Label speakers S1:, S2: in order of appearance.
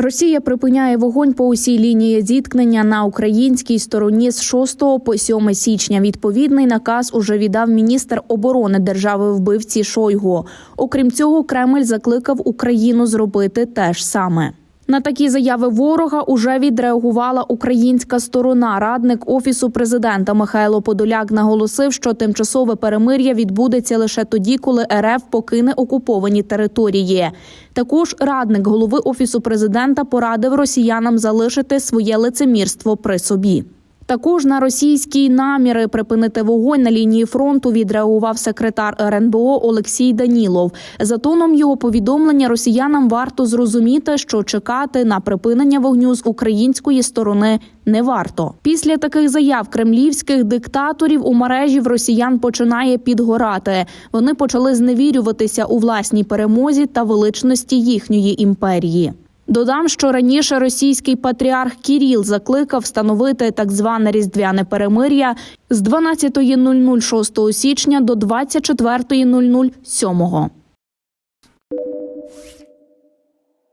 S1: Росія припиняє вогонь по усій лінії зіткнення на українській стороні з 6 по 7 січня. Відповідний наказ уже віддав міністр оборони держави вбивці Шойгу. Окрім цього, Кремль закликав Україну зробити те ж саме. На такі заяви ворога уже відреагувала українська сторона. Радник офісу президента Михайло Подоляк наголосив, що тимчасове перемир'я відбудеться лише тоді, коли РФ покине окуповані території. Також радник голови офісу президента порадив росіянам залишити своє лицемірство при собі. Також на російські наміри припинити вогонь на лінії фронту відреагував секретар РНБО Олексій Данілов. За тоном його повідомлення росіянам варто зрозуміти, що чекати на припинення вогню з української сторони не варто. Після таких заяв кремлівських диктаторів у мережі в росіян починає підгорати. Вони почали зневірюватися у власній перемозі та величності їхньої імперії. Додам, що раніше російський патріарх Кіріл закликав встановити так зване різдвяне перемир'я з 12.00 6 січня до 24.00 7.